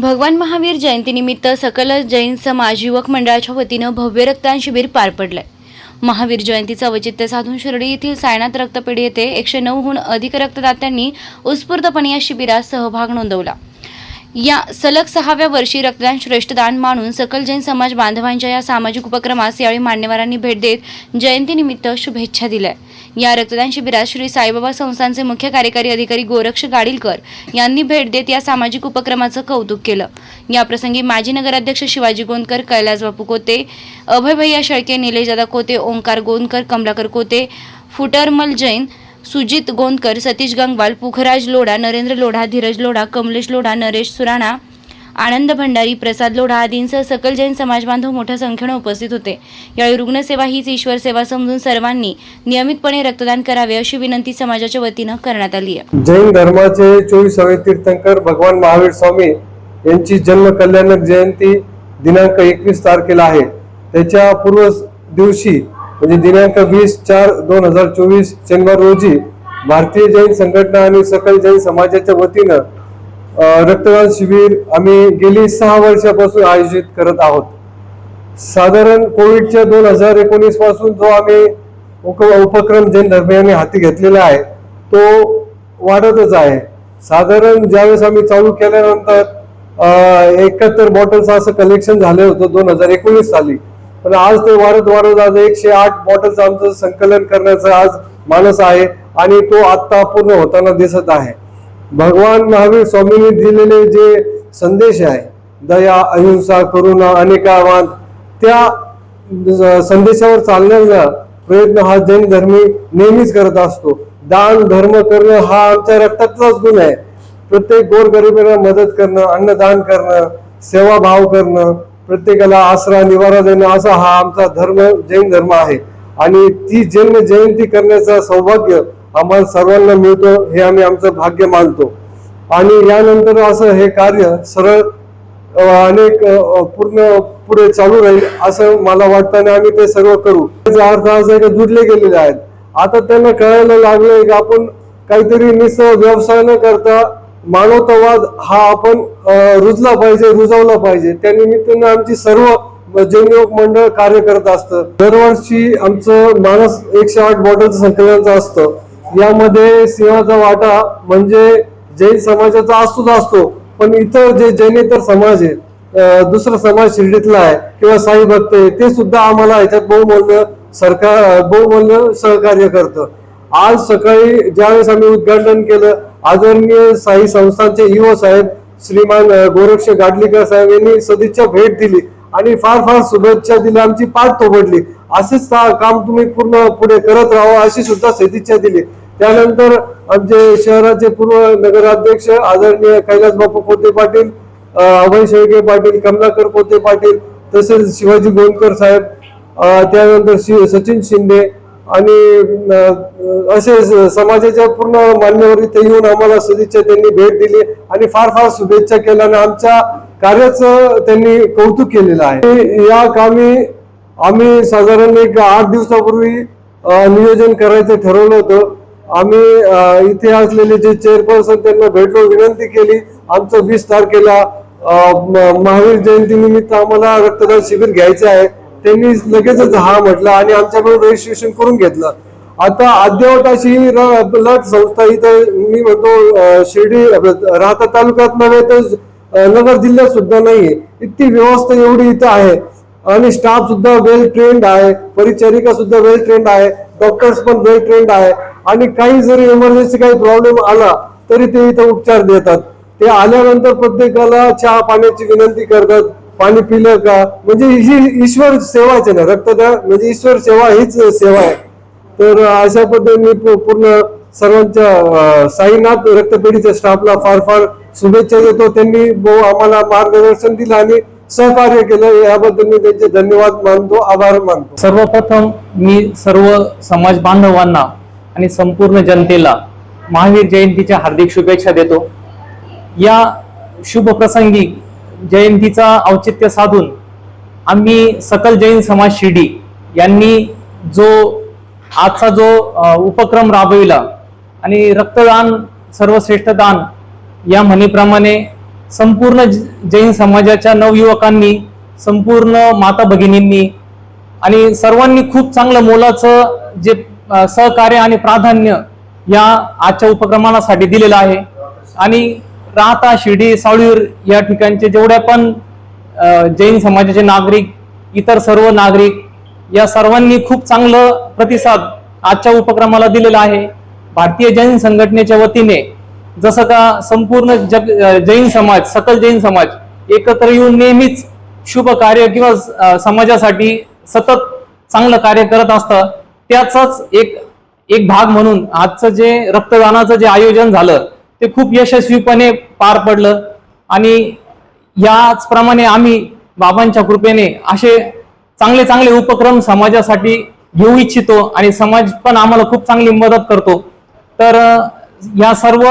भगवान महावीर जयंतीनिमित्त सकल जैन समाज युवक मंडळाच्या वतीनं भव्य रक्तदान शिबिर पार पडलंय. महावीर जयंतीचं औचित्य साधून शिर्डी येथील सायनाथ रक्तपेढी येथे एकशे नऊहून अधिक रक्तदात्यांनी उत्स्फूर्तपणे या शिबिरात सहभाग नोंदवला. या सलग सहाव्या वर्षी रक्तदान श्रेष्ठदान मानून सकल जैन समाज बांधवांच्या या सामाजिक उपक्रमास यावेळी मान्यवरांनी भेट देत जयंतीनिमित्त शुभेच्छा दिल्या. या रक्तदान शिबिरात श्री साईबाबा संस्थांचे मुख्य कार्यकारी अधिकारी गोरक्ष गाडीलकर यांनी भेट देत या सामाजिक उपक्रमाचं कौतुक केलं. याप्रसंगी माजी नगराध्यक्ष शिवाजी गोंदकर कैलास बापू कोते अभय भैया शेळके निलेशदादा कोते ओंकार गोंदकर कमलाकर कोते फुटरमल जैन सुजित गोंदकर सतीश गंगवाल पुखराज लोढा नरेंद्र लोढा धीरज लोढा कमलेश लोढा नरेश सुराणा आनंद भंडारी प्रसाद लोढा आदींसह सकल जैन समाजबांधव मोठ्या संख्येनं उपस्थित होते. यावेळी रुग्णसेवा हीच ईश्वर सेवा समजून सर्वांनी नियमितपणे रक्तदान करावे अशी विनंती समाजाच्या वतीनं करण्यात आली आहे. जैन धर्माचे चोवीसावे तीर्थंकर भगवान महावीर स्वामी यांची जन्म कल्याणक जयंती दिनांक एकवीस तारखेला आहे. त्याच्या पूर्व दिवशी म्हणजे दिनांक वीस चार दोन हजार चोवीस शनिवार रोजी भारतीय जैन संघटना आणि सकल जैन समाजाच्या वतीनं रक्तदान शिबिर आम्ही गेली सहा वर्षापासून आयोजित करत आहोत. साधारण कोविडच्या दोन हजार एकोणीसपासून जो आम्ही उप- उपक्रम जैन धर्मियांनी हाती घेतलेला आहे तो वाढतच आहे. साधारण ज्यावेळेस आम्ही चालू केल्यानंतर एकाहत्तर बॉटल्स असं कलेक्शन झालं होतं दोन हजार एकोणीस साली. पण आज ते वाढत वाढत आज एकशे आठ बॉटल्स आमचं संकलन करण्याचा आज मानस आहे आणि तो आत्ता पूर्ण होताना दिसत आहे. भगवान महावीर स्वामींनी दिलेले जे संदेश आहे दया अहिंसा करुणा अनेकावाद त्या संदेशावर चालण्याचा प्रयत्न हा जैन धर्मी नेहमीच करत असतो. दान धर्म करणं हा आमच्या रक्तातलाच गुण आहे. प्रत्येक गोरगरिबांना मदत करणं अन्नदान करणं सेवाभाव करणं प्रत्येकाला आसरा निवारा देणं असा हा आमचा धर्म जैन धर्म आहे. आणि ती जन्म जयंती करण्याचं सौभाग्य आम्हाला सर्वांना मिळतो हे आम्ही आमचं भाग्य मानतो. आणि यानंतर असं हे कार्य सरळ अनेक पूर्ण पुढे चालू राहील असं मला वाटतं आणि आम्ही ते सर्व करू. त्याचा अर्थ असा आहे की जुडले गेलेले आहेत. आता त्यांना कळायला लागलंय की आपण काहीतरी निस व्यवसाय न करता मानवतावाद हा आपण रुजला पाहिजे रुजवला पाहिजे. त्या निमित्तानं आमची सर्व जैनयोग मंडळ कार्य करत असतं. दरवर्षी आमचं मानस एकशे आठ बॉटलचं संकलनाचं असतं. यामध्ये सिंहाचा वाटा म्हणजे जैन समाजाचा असतोच असतो. पण इतर जे जैनेतर समाज आहे दुसरा समाज शिर्डीतला आहे किंवा साई भक्त आहे ते सुद्धा आम्हाला याच्यात बहुमूल्य सरकार बहुमूल्य सहकार्य करतं. आज सकाळी ज्यावेळेस आम्ही उद्घाटन केलं आदरणीय साई संस्थांचे युव साहेब श्रीमान गोरक्ष गाडलीकर साहेब यांनी सदिच्छा भेट दिली आणि फार फार शुभेच्छा दिल्या आमची पाठ तोबडली असेच काम तुम्ही पूर्ण पुढे करत राहा अशी सुद्धा सदिच्छा दिली. त्यानंतर आमचे शहराचे पूर्व नगराध्यक्ष आदरणीय कैलास बापू पोते पाटील अभय शेळके पाटील कमलाकर पोते पाटील तसेच शिवाजी गोंदकर साहेब त्यानंतर शि- सचिन शिंदे आणि असे समाजाच्या पूर्ण मान्यवर इथे येऊन आम्हाला सदिच्छा त्यांनी भेट दिली आणि फार फार शुभेच्छा केल्या आणि आमच्या कार्याचं त्यांनी कौतुक केलेलं आहे. या कामी आम्ही साधारण एक आठ दिवसापूर्वी नियोजन करायचं ठरवलं होतं. आम्ही इथे असलेले जे चेअरपर्सन त्यांना भेटलो विनंती केली. आमचं वीस तारखेला महावीर जयंती निमित्त आम्हाला रक्तदान शिबिर घ्यायचं आहे. त्यांनी लगेचच हा म्हटलं आणि आमच्याकडून रजिस्ट्रेशन करून घेतलं. आता अद्यावत अशी लट संस्था इथं मी म्हणतो शिर्डी राहता तालुक्यात नव्हे तर नगर जिल्ह्यात सुद्धा नाहीये. इतकी व्यवस्था एवढी इथं आहे. आणि स्टाफ सुद्धा वेल ट्रेंड आहे. परिचारिका सुद्धा वेल ट्रेंड आहे. डॉक्टर्स पण वेल ट्रेंड आहे. आणि काही जरी इमर्जन्सी काही प्रॉब्लेम आला तरी ते इथं उपचार देतात. ते आल्यानंतर प्रत्येकाला चहा पाण्याची विनंती करतात पाणी पिलं का? म्हणजे ही ईश्वर सेवाच आहे ना रक्तदान म्हणजे ईश्वर सेवा हीच सेवा आहे. तर अशा पद्धतीने पूर्ण सर्वांच्या साईनाथ रक्तपेढीच्या स्टाफला फार फार शुभेच्छा देतो. त्यांनी आम्हाला मार्गदर्शन दिलं आणि सहकार्य केलं. याबद्दल मी त्यांचे धन्यवाद मानतो आभार मानतो. सर्वप्रथम मी सर्व समाज बांधवांना आणि संपूर्ण जनतेला महावीर जयंतीच्या हार्दिक शुभेच्छा देतो. या शुभ प्रसंगी जयंतीचा औचित्य साधून आम्ही सकल जैन समाज शिर्डी यांनी जो आजचा जो उपक्रम राबविला आणि रक्तदान सर्वश्रेष्ठ दान या म्हणीप्रमाणे संपूर्ण ज- जैन समाजाच्या नवयुवकांनी संपूर्ण माता भगिनींनी आणि सर्वांनी खूप चांगलं मोलाचं जे सहकार्य आणि प्राधान्य या आजच्या उपक्रमासाठी दिलेलं आहे. आणि राहता शिर्डी सावळीर या ठिकाणचे जेवढ्या पण जैन समाजाचे नागरिक इतर सर्व नागरिक या सर्वांनी खूप चांगलं प्रतिसाद आजच्या उपक्रमाला दिलेला आहे. भारतीय जैन संघटनेच्या वतीने जसं का संपूर्ण जग जैन समाज सकल जैन समाज एकत्र येऊन नेहमीच शुभ कार्य किंवा समाजासाठी सतत चांगलं कार्य करत असतं. त्याचाच एक एक भाग म्हणून आजचं जे रक्तदानाचं जे आयोजन झालं ते खूप यशस्वीपणे पार पडलं. आणि याचप्रमाणे आम्ही बाबांच्या कृपेने असे चांगले चांगले उपक्रम समाजासाठी घेऊ इच्छितो आणि समाज पण आम्हाला खूप चांगली मदत करतो. तर या सर्व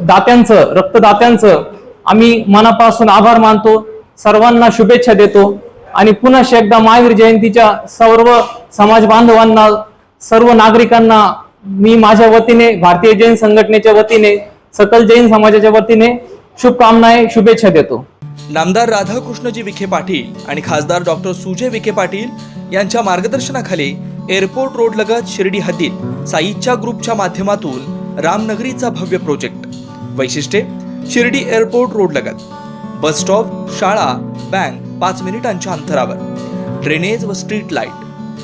दात्यांचं रक्तदात्यांचं आम्ही मनापासून आभार मानतो. सर्वांना शुभेच्छा देतो. आणि पुन्हा एकदा महावीर जयंतीच्या सर्व समाज बांधवांना सर्व नागरिकांना मी माझ्या वतीने भारतीय जैन संघटनेच्या वतीने सकल जैन समाजाच्या वतीने शुभकामनाए शुभेच्छा देतो. नामदार राधाकृष्णजी विखे पाटील आणि खासदार डॉक्टर सुजय विखे पाटील यांच्या मार्गदर्शनाखाली एअरपोर्ट रोड लगत शिर्डी हद्दीत साईच्या ग्रुपच्या माध्यमातून रामनगरीचा भव्य प्रोजेक्ट. वैशिष्ट्ये शिर्डी एअरपोर्ट रोड लगत. बस स्टॉप शाळा बँक पाच मिनिटांच्या अंतरावर. ड्रेनेज व स्ट्रीट लाइट.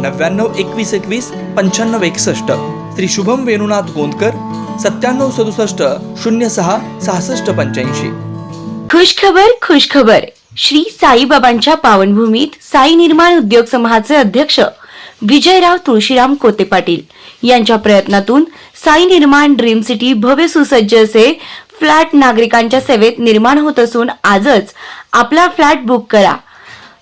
नव्याण्णव एकवीस एकवीस पंच्याण्णव एकसष्ट. श्री शुभम वेणुनाथ गोंदकर सत्त्याण्णव सदुसष्ट शून्य सहा सहासष्ट पंच्याऐंशी. खुशखबर खुशखबर. श्री साईबाबांच्या पावनभूमीत साई निर्माण उद्योग समूहाचे अध्यक्ष विजयराव तुळशीराम कोते पाटील यांच्या प्रयत्नातून साई निर्माण ड्रीम सिटी भव्य सुसज्ज असे फ्लॅट नागरिकांच्या सेवेत निर्माण होत असून आजच आपला फ्लॅट बुक करा.